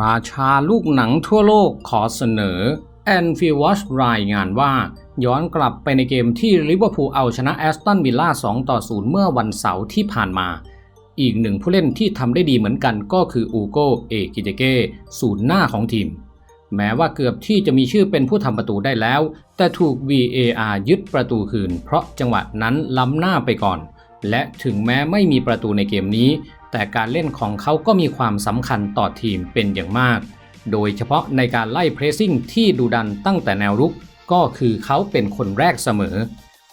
ราชาลูกหนังทั่วโลกขอเสนอ a n f i e l Watch รายงานว่า ย้อนกลับไปในเกมที่ลิเวอร์พูลเอาชนะแอสตันวิลล่า2ต่อ0เมื่อวันเสาร์ที่ผ่านมา อีกหนึ่งผู้เล่นที่ทำได้ดีเหมือนกันก็คืออูโกเอกิเจเกศูนย์หน้าของทีม แม้ว่าเกือบที่จะมีชื่อเป็นผู้ทำประตูได้แล้ว แต่ถูก VAR ยึดประตูคืน เพราะจังหวะนั้นล้ำหน้าไปก่อน และถึงแม้ไม่มีประตูในเกมนี้ แต่การเล่นของเขาก็มีความสำคัญต่อทีมเป็นอย่างมาก โดยเฉพาะในการไล่เพรสซิ่งที่ดุดันตั้งแต่แนวรุก ก็คือเขาเป็นคนแรกเสมอ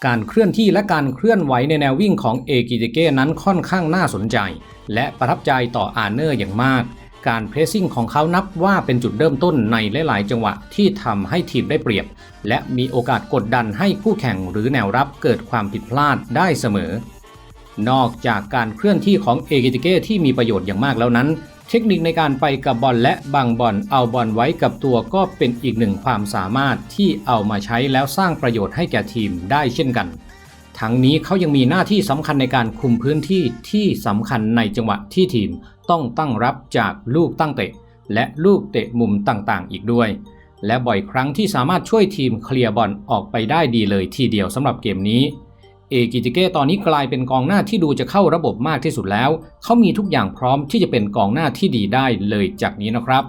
การเคลื่อนที่และการเคลื่อนไหวในแนววิ่งของเอกิเจเก้นั้นค่อนข้างน่าสนใจ และประทับใจต่ออาร์เนอร์อย่างมาก การเพรสซิ่งของเขานับว่าเป็นจุดเริ่มต้นในหลาย ๆ จังหวะที่ทำให้ทีมได้เปรียบ และมีโอกาสกดดันให้คู่แข่งหรือแนวรับเกิดความผิดพลาดได้เสมอ นอกจากการเคลื่อนที่ของเอกิติเก้ที่มีประโยชน์อย่างมากแล้วนั้น เทคนิคในการไปกับบอลและบังบอลเอาบอลไว้กับตัวก็เป็นอีกหนึ่งความสามารถที่เอามาใช้แล้วสร้างประโยชน์ให้แก่ทีมได้เช่นกัน ทั้งนี้เขายังมีหน้าที่สำคัญในการคุมพื้นที่ที่สำคัญในจังหวะที่ทีมต้องตั้งรับจากลูกตั้งเตะ และลูกเตะมุมต่างๆ อีกด้วย และบ่อยครั้งที่สามารถช่วยทีมเคลียร์บอลออกไปได้ดีเลยทีเดียวสำหรับเกมนี้ เอกิจิเก้ตอนนี้กลายเป็นกองหน้าที่ดูจะเข้าระบบมากที่สุดแล้ว เขามีทุกอย่างพร้อมที่จะเป็นกองหน้าที่ดีได้เลยจากนี้นะครับ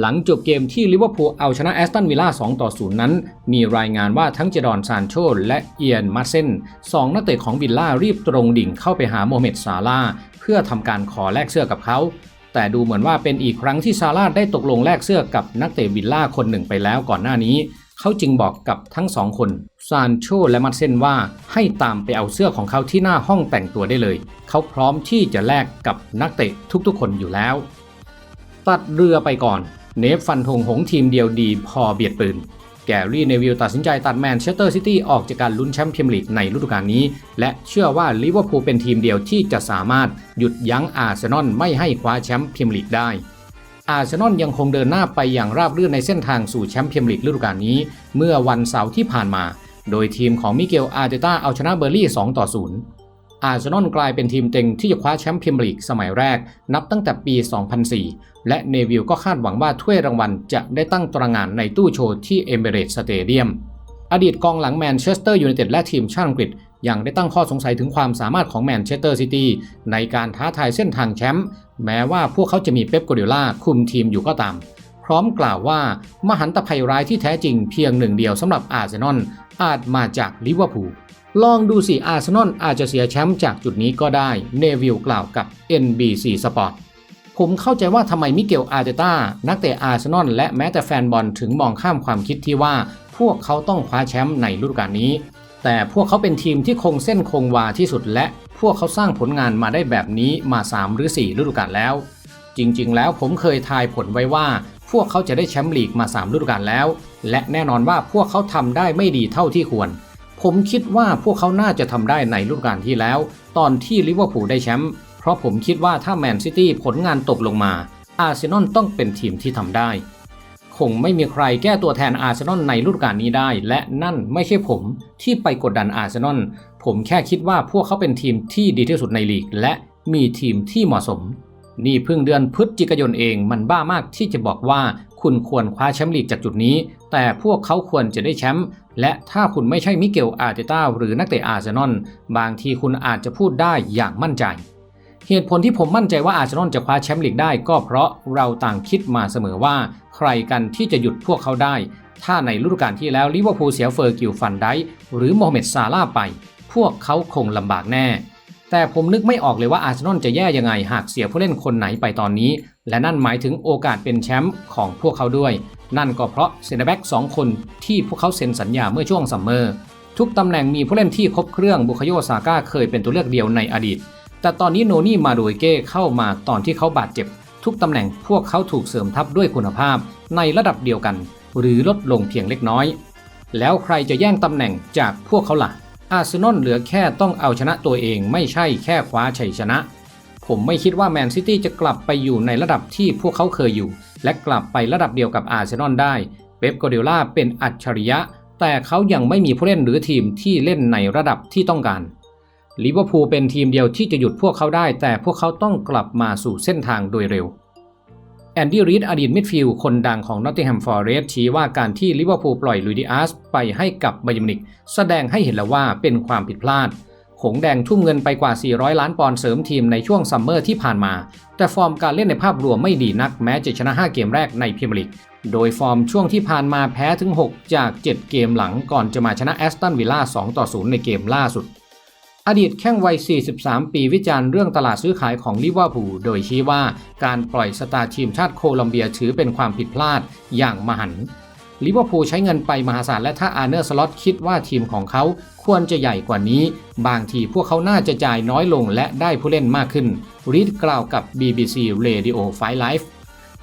หลังจบเกมที่ลิเวอร์พูลเอาชนะแอสตันวิลล่า 2 ต่อ 0 นั้น มีรายงานว่าทั้งเจดอนซานโชและเอียนมาเซนสองนักเตะของวิลล่ารีบตรงดิ่งเข้าไปหาโมเมดซาลาเพื่อทำการขอแลกเสื้อกับเขา แต่ดูเหมือนว่าเป็นอีกครั้งที่ซาลาได้ตกลงแลกเสื้อกับนักเตะวิลล่าคนหนึ่งไปแล้วก่อนหน้านี้ เขาจึงบอกกับทั้งสองคนซานโชและมัตเซนว่าให้ตามไปเอาเสื้อของเขาที่หน้าห้องแต่งตัวได้เลย เขาพร้อมที่จะแลกกับนักเตะทุกๆคนอยู่แล้ว ตัดเรือไปก่อน เนฟฟันธงหงทีมเดียวดีพอเบียดปืน แกรี่เนวิลตัดสินใจตัดแมนเชสเตอร์ซิตี้ออกจากการลุ้นแชมป์พรีเมียร์ลีกในฤดูกาลนี้ และเชื่อว่าลิเวอร์พูลเป็นทีมเดียวที่จะสามารถหยุดยั้งอาร์เซนอลไม่ให้คว้าแชมป์พรีเมียร์ลีกได้ อาร์เซนอลยังคงเดินหน้าไปอย่างราบรื่นในเส้นทางสู่แชมป์พรีเมียร์ลีกฤดูกาลนี้ เมื่อวันเสาร์ที่ผ่านมา โดยทีมของมิเกลอาร์เตต้าเอาชนะเบอร์ลี่ 2 ต่อ 0 อาร์เซนอลกลายเป็นทีมเต็งที่จะคว้าแชมป์พรีเมียร์ลีกสมัยแรก นับตั้งแต่ปี 2004 และเนวิลก็คาดหวังว่าถ้วยรางวัลจะได้ตั้งตระหง่านในตู้โชว์ที่เอเมเรตสเตเดียมอดีตกองหลังแมนเชสเตอร์ยูไนเต็ดและทีมชาติอังกฤษ ยังได้ตั้งข้อสงสัยถึงความสามารถของแมนเชสเตอร์ซิตี้ในการท้าทายเส้นทางแชมป์แม้ว่าพวกเขาจะมีเป๊ปโกเดล่าคุมทีมอยู่ก็ตาม พร้อมกล่าวว่ามหันตภัยร้ายที่แท้จริงเพียงหนึ่งเดียวสำหรับอาร์เซนอลอาจมาจากลิเวอร์พูลลองดูสิอาร์เซนอลอาจจะเสียแชมป์จากจุดนี้ก็ได้เนวิลกล่าวกับ NBC Sport ผมเข้าใจว่าทำไมมิเกลอาร์เตต้านักเตะอาร์เซนอลและแม้แต่แฟนบอลถึงมองข้ามความคิดที่ว่า พวกเขาต้องคว้าแชมป์ในฤดูกาลนี้ แต่พวกเขาเป็นทีมที่คงเส้นคงวาที่สุดและพวกเขาสร้างผลงานมาได้แบบนี้มา 3 หรือ 4 ฤดูกาลแล้ว จริงๆ แล้วผมเคยทายผลไว้ว่า พวกเขาจะได้แชมป์ลีกมา 3 ฤดูกาลแล้ว และแน่นอนว่าพวกเขาทำได้ไม่ดีเท่าที่ควร ผมคิดว่าพวกเขาน่าจะทำได้ในฤดูกาลที่แล้ว ตอนที่ลิเวอร์พูลได้แชมป์เพราะผมคิดว่าถ้าแมนซิตี้ผลงานตกลงมาอาร์เซนอลต้องเป็นทีมที่ทำได้ คงไม่มีใครแก้ตัวแทนอาร์เซนอลในฤดูกาลนี้ได้ และนั่นไม่ใช่ผมที่ไปกดดันอาร์เซนอลผมแค่คิดว่าพวกเขาเป็นทีมที่ดีที่สุดในลีก และมีทีมที่เหมาะสม นี่เพิ่งเดือนพฤศจิกายนเองมันบ้ามากที่จะบอกว่าคุณควรคว้าแชมป์ลีกจากจุดนี้ แต่พวกเขาควรจะได้แชมป์และถ้าคุณไม่ใช่มิเกลอาร์เตต้าหรือนักเตะอาร์เซนอลบางทีคุณอาจจะพูดได้อย่างมั่นใจ เหตุผลที่ผมมั่นใจว่าอาร์เซนอลจะคว้าแชมป์ลีกได้ก็เพราะเราต่างคิดมาเสมอว่าใครกันที่จะหยุดพวกเขาได้ ถ้าในฤดูกาลที่แล้วลิเวอร์พูลเสียเฟอร์กิลฟันได้หรือโมฮัมเหม็ดซาลาไป พวกเขาคงลำบากแน่ แต่ผมนึกไม่ออกเลยว่าอาร์เซนอลจะแย่ยังไงหากเสียผู้เล่นคนไหนไปตอนนี้ และนั่นหมายถึงโอกาสเป็นแชมป์ของพวกเขาด้วย นั่นก็เพราะเซนเตอร์แบ็กสองคนที่พวกเขาเซ็นสัญญาเมื่อช่วงซัมเมอร์ทุกตำแหน่งมีผู้เล่นที่ครบเครื่องบุคโยซาก้าเคยเป็นตัวเลือกเดียวในอดีต แต่ตอนนี้โนนี่มาโดยเก้เข้ามาตอนที่เขาบาดเจ็บ ทุกตำแหน่งพวกเขาถูกเสริมทัพด้วยคุณภาพในระดับเดียวกัน หรือลดลงเพียงเล็กน้อย แล้วใครจะแย่งตำแหน่งจากพวกเขาล่ะ อาร์เซนอลเหลือแค่ต้องเอาชนะตัวเองไม่ใช่แค่คว้าชัยชนะ ผมไม่คิดว่าแมนซิตี้จะกลับไปอยู่ในระดับที่พวกเขาเคยอยู่ และกลับไประดับเดียวกับอาร์เซนอลได้เป๊ปโกเดล่าเป็นอัจฉริยะ แต่เขายังไม่มีผู้เล่นหรือทีมที่เล่นในระดับที่ต้องการ ลิเวอร์พูลเป็นทีมเดียวที่จะหยุดพวกเขาได้ แต่พวกเขาต้องกลับมาสู่เส้นทางโดยเร็วแอนดี้รีดอดีตมิดฟิลด์คนดังของนอตติงแฮมฟอร์เรสชี้ว่าการที่ลิเวอร์พูลปล่อยลุยดิอาสไปให้กับไบยร์นมินิก แสดงให้เห็นแล้วว่าเป็นความผิดพลาด หงแดงทุ่มเงินไปกว่า 400 ล้านปอนด์เสริมทีมในช่วงซัมเมอร์ที่ผ่านมา แต่ฟอร์มการเล่นในภาพรวมไม่ดีนักแม้จะชนะ 5 เกมแรกในพรีเมียร์ลีกโดยฟอร์มช่วงที่ผ่านมาแพ้ถึง 6 จาก 7 เกมหลังก่อนจะมาชนะแอสตันวิลล่า2ต่อ0ในเกมล่าสุด อดีตแข้งวัย 43 ปีวิจารณ์เรื่องตลาดซื้อขายของลิเวอร์พูลโดยชี้ว่าการปล่อยสตาร์ทีมชาติโคลอมเบียถือเป็นความผิดพลาดอย่างมหันต์ลิเวอร์พูลใช้เงินไปมหาศาลและถ้าอาร์เนอร์สล็อตคิดว่าทีมของเขาควรจะใหญ่กว่านี้ บางทีพวกเขาน่าจะจ่ายน้อยลงและได้ผู้เล่นมากขึ้น รีดกล่าวกับ BBC Radio 5 Live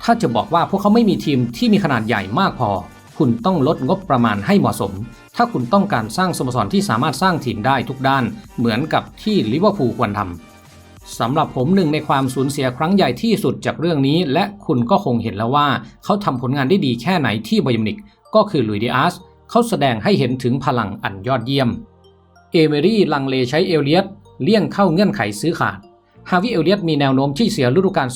ถ้าจะบอกว่าพวกเขาไม่มีทีมที่มีขนาดใหญ่มากพอ คุณต้องลดงบประมาณให้เหมาะสม ถ้าคุณต้องการสร้างสโมสรที่สามารถสร้างทีมได้ทุกด้าน เหมือนกับที่ลิเวอร์พูลควรทำสำหรับผมหนึ่งในความสูญเสียครั้งใหญ่ที่สุดจากเรื่องนี้ และคุณก็คงเห็นแล้วว่าเขาทำผลงานได้ดีแค่ไหนที่บอยมินิกก็คือลุยดิอาสเขาแสดงให้เห็นถึงพลังอันยอดเยี่ยม เอเมรี่ลังเลใช้เอลเลียตเลี่ยงเข้าเงื่อนไขซื้อขาด ฮาวิเอลเลียตมีแนวโน้มที่เสียฤดูกาล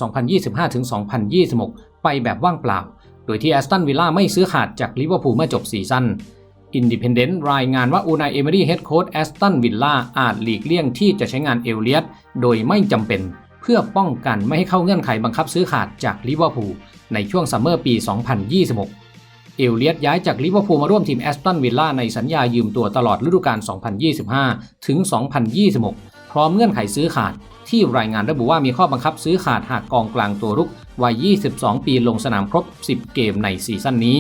2025-2026 ไปแบบว่างเปล่า โดยที่แอสตันวิลล่าไม่ซื้อขาดจากลิเวอร์พูลเมื่อจบซีซั่น อินดิเพนเดนต์รายงานว่าอูนายเอเมรี่เฮดโค้ชแอสตันวิลล่าอาจหลีกเลี่ยงที่จะใช้งานเอลเลียตโดยไม่จำเป็น เพื่อป้องกันไม่ให้เข้าเงื่อนไขบังคับซื้อขาดจากลิเวอร์พูลในช่วงซัมเมอร์ปี 2026 เอลเลียตย้ายจากลิเวอร์พูลมาร่วมทีมแอสตันวิลล่าในสัญญายืมตัวตลอดฤดูกาล 2025 ถึง 2026 พร้อมเงื่อนไขซื้อขาดที่รายงานระบุว่ามีข้อบังคับซื้อขาดหากกองกลางตัวรุกวัย 22 ปีลงสนามครบ 10 เกมในซีซั่นนี้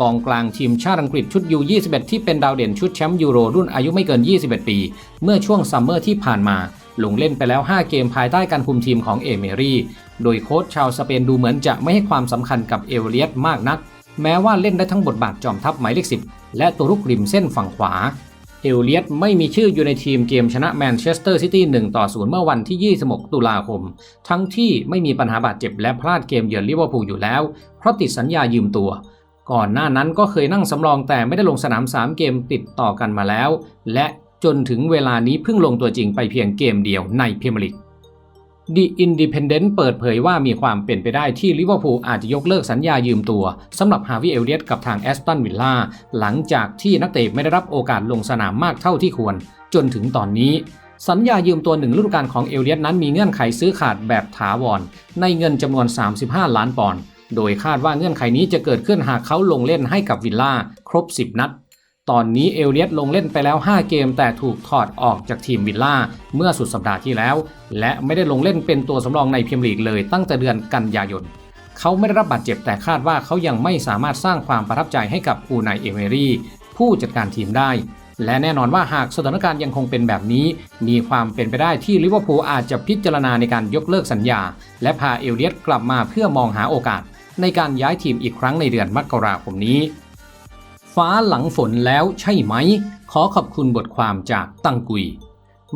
กองกลางทีมชาติอังกฤษชุดยู21ที่เป็นดาวเด่นชุดแชมป์ยูโรรุ่นอายุไม่เกิน 21 ปี เมื่อช่วงซัมเมอร์ที่ผ่านมา ลงเล่นไปแล้ว 5 เกมภายใต้การคุมทีมของเอเมรี่โดยโค้ชชาวสเปนดูเหมือนจะไม่ให้ความสำคัญกับเอลเลียตมากนัก แม้ว่าเล่นได้ทั้งบทบาทจอมทัพหมายเลข10 และตัวรุกริมเส้นฝั่งขวาเอลเลียตไม่มีชื่ออยู่ในทีมเกมชนะแมนเชสเตอร์ซิตี้1ต่อ0เมื่อวันที่ 26 ตุลาคม ทั้งที่ไม่มีปัญหาบาดเจ็บและพลาดเกมเยือนลิเวอร์พูลอยู่แล้ว เพราะติดสัญญายืมตัว ก่อนหน้านั้นก็เคยนั่งสำรองแต่ไม่ได้ลงสนาม 3 เกมติดต่อกันมาแล้ว และจนถึงเวลานี้เพิ่งลงตัวจริงไปเพียงเกมเดียวในพรีเมียร์ลีก The Independent เปิดเผยว่ามีความเป็นไปได้ที่ลิเวอร์พูลอาจจะยกเลิกสัญญายืมตัวสำหรับฮาวิเอลเลียตกับทางแอสตันวิลล่าหลังจากที่นักเตะไม่ได้รับโอกาสลงสนามมากเท่าที่ควร จนถึงตอนนี้ สัญญายืมตัวหนึ่งฤดูกาลของเอลเลียตนั้นมีเงื่อนไขซื้อขาดแบบถาวรในเงินจำนวน 35 ล้านปอนด์ โดยคาดว่าเงื่อนไขนี้จะเกิดขึ้นหากเขาลงเล่นให้กับวิลล่าครบ 10 นัด ตอนนี้เอลเลียตลงเล่นไปแล้ว 5 เกม แต่ถูกถอดออกจากทีมวิลล่าเมื่อสุดสัปดาห์ที่แล้ว และไม่ได้ลงเล่นเป็นตัวสำรองในพรีเมียร์ลีกเลยตั้งแต่เดือนกันยายนเขาไม่ได้รับบาดเจ็บแต่คาดว่าเขายังไม่สามารถสร้างความประทับใจให้กับอูนายเอเมรี่ผู้จัดการทีมได้ และแน่นอนว่าหากสถานการณ์ยังคงเป็นแบบนี้ มีความเป็นไปได้ที่ลิเวอร์พูลอาจจะพิจารณาในการยกเลิกสัญญา และพาเอลเลียตกลับมาเพื่อมองหาโอกาส ในการย้ายทีมอีกครั้งในเดือนมกราคมนี้ ฟ้าหลังฝนแล้วใช่ไหม ขอขอบคุณบทความจากตังกุย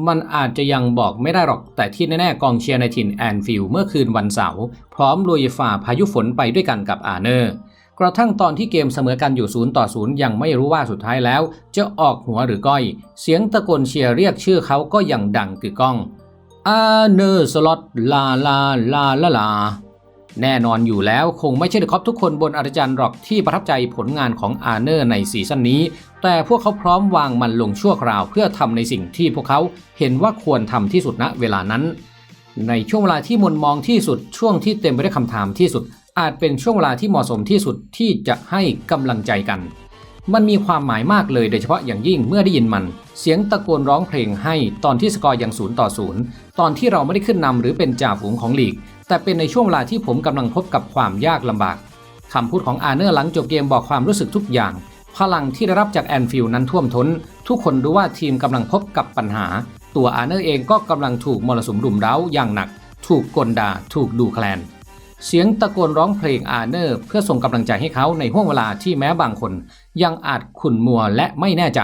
มันอาจจะยังบอกไม่ได้หรอกแต่ที่แน่ๆกองเชียร์ในถิ่นแอนฟิลเมื่อคืนวันเสาร์พร้อมลุยฝ่าพายุฝนไปด้วยกันกับอาเนอร์กระทั่งตอนที่เกมเสมอกันอยู่0ต่อ0ยังไม่รู้ว่าสุดท้ายแล้ว จะออกหัวหรือก้อย เสียงตะโกนเชียร์เรียกชื่อเขาก็ยังดังกึกก้องอาเนอร์สล็อตลาลาลาลาลา แน่นอนอยู่แล้วคงไม่ใช่เดอะคอปทุกคนบนอาร์จันหรอกที่ประทับใจผลงานของอาร์เนอร์ในซีซั่นนี้ แต่พวกเขาพร้อมวางมันลงชั่วคราวเพื่อทำในสิ่งที่พวกเขาเห็นว่าควรทำที่สุดณเวลานั้น ในช่วงเวลาที่มนมองที่สุดช่วงที่เต็มไปด้วยคำถามที่สุด อาจเป็นช่วงเวลาที่เหมาะสมที่สุดที่จะให้กำลังใจกัน มันมีความหมายมากเลยโดยเฉพาะอย่างยิ่งเมื่อได้ยินมัน เสียงตะโกนร้องเพลงให้ตอนที่สกอร์ยังศูนย์ต่อศูนย์ตอนที่เราไม่ได้ขึ้นนำหรือเป็นจ่าฝูงของลีก แต่เป็นในช่วงเวลาที่ผมกำลังพบกับความยากลำบากคำพูดของอาร์เนอร์หลังจบเกมบอกความรู้สึกทุกอย่าง พลังที่ได้รับจากแอนฟิลด์นั้นท่วมท้น ทุกคนรู้ว่าทีมกำลังพบกับปัญหา ตัวอาร์เนอร์เองก็กำลังถูกมรสุมรุมเร้าอย่างหนัก ถูกกลด่าถูกดูแคลน เสียงตะโกนร้องเพลงอาร์เนอร์เพื่อส่งกำลังใจให้เขาในห่วงเวลาที่แม้บางคน ยังอาจขุ่นมัวและไม่แน่ใจ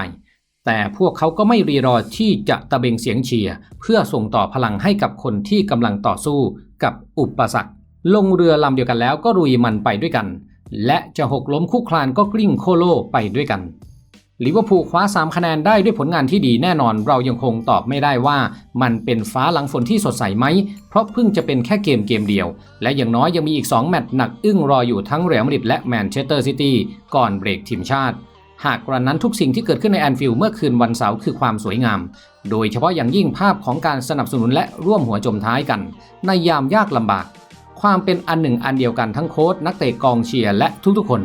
แต่พวกเขาก็ไม่รีรอที่จะตะเบงเสียงเชียร์เพื่อส่งต่อพลังให้กับคนที่กำลังต่อสู้กับอุปสรรค ลงเรือลำเดียวกันแล้วก็รุยมันไปด้วยกัน และจะหกล้มคุกคลานก็กลิ้งโคโลไปด้วยกันลิเวอร์พูลคว้า 3 คะแนนได้ด้วยผลงานที่ดีแน่นอนเรายังคงตอบไม่ได้ว่ามันเป็นฟ้าหลังฝนที่สดใสไหม เพราะเพิ่งจะเป็นแค่เกมเกมเดียว และอย่างน้อยยังมีอีก 2 แมตช์หนักอึ้งรออยู่ทั้งเรอัลมาดริดและแมนเชสเตอร์ซิตี้ก่อนเบรกทีมชาติ หากกระนั้นทุกสิ่งที่เกิดขึ้นในแอนฟิลด์เมื่อคืนวันเสาร์คือความสวยงาม โดยเฉพาะอย่างยิ่งภาพของการสนับสนุนและร่วมหัวจมท้ายกัน ในยามยากลำบาก ความเป็นอันหนึ่งอันเดียวกันทั้งโค้ชนักเตะกองเชียร์และทุกๆคน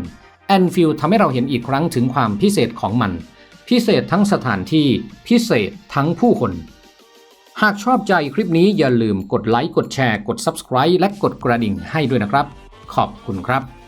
แอนฟิลด์ทำให้เราเห็นอีกครั้งถึงความพิเศษของมัน พิเศษทั้งสถานที่พิเศษทั้งผู้คน หากชอบใจคลิปนี้อย่าลืมกดไลค์กดแชร์กด Subscribe และกดกระดิ่งให้ด้วยนะครับ ขอบคุณครับ